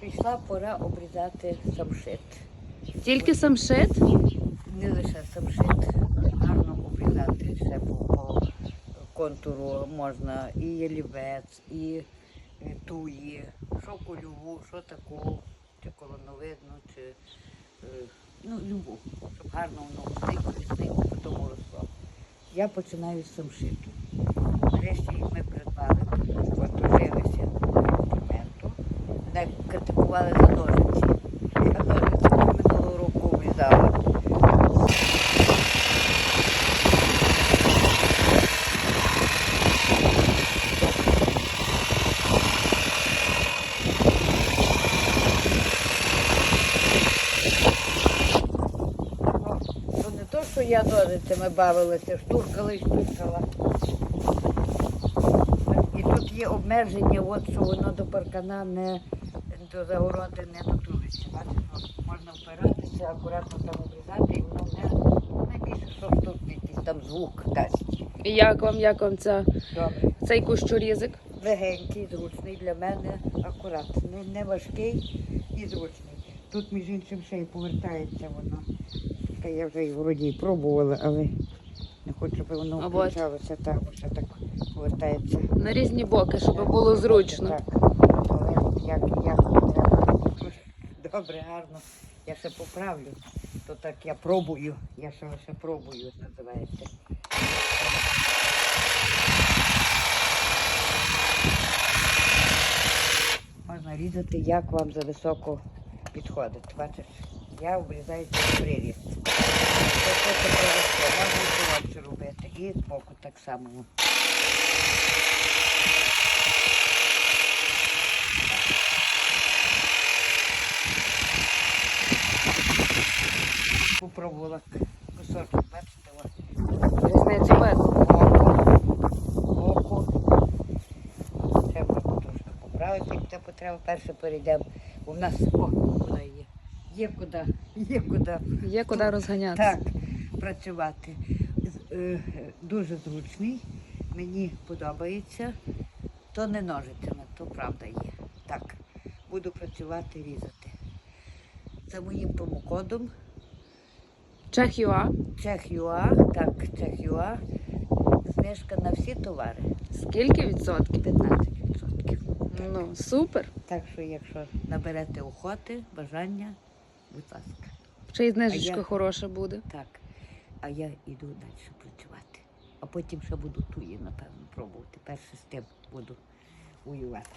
Прийшла пора обрізати самшит. Тільки самшит? Не лише самшит. Гарно обрізати ще по, по контуру можна і ялівець, і туї, що кольову, що таку, чи колоновидну, чи е, ну, любу, щоб гарно воно стикло, потім росло. Я починаю з самшиту. Нарешті ми придбали, подружилися. Мене критикували за ножиці. Я ножиці минулого року обрізала. Ну, не то, що я ножицями бавилася, штуркала і штуркала. І тут є обмеження, от, що воно до паркана не до загороди не дотулиться. Бачите, можна впиратися, акуратно там обрізати, і воно не, не більше, що штуркне, якийсь там звук дасть. І як вам, як вам ця, Добре. цей кущорізик? Легенький, зручний для мене, акурат. Не, не важкий і зручний. Тут, між іншим, ще й повертається воно. Та я вже і вроді пробувала, але не хочу, щоб воно А от. включалося так, бо ще так повертається. На різні боки, щоб було зручно. Так. Як, як треба. Добре, гарно. Я ще поправлю. То так я пробую. Я ще лише пробую, називається. Можна різати, як вам за високо підходить. Бачиш, я обрізаю цей приросте. Можна коротше робити. І збоку так само. Попробувала кусочок, бачите, ось. Різницю видно. Око. Треба трошки поправити, як це потреба. Перше перейдемо. У нас о, куди є. Є куди, є куди. Є куди розганятися. Так, працювати. Е, Дуже зручний. Мені подобається. То не ножицями, то правда є. Так, буду працювати, різати. За моїм промокодом Чехюа. Чех.ЮА, так, Чех.ЮА. Знижка на всі товари Скільки відсотків? 15%. Ну, супер. Так що, якщо наберете охоти, бажання, будь ласка. Ще й знижечка я- хороша буде. Так. А я йду далі працювати. А потім ще буду туї, напевно, пробувати. Перше з тим буду воювати.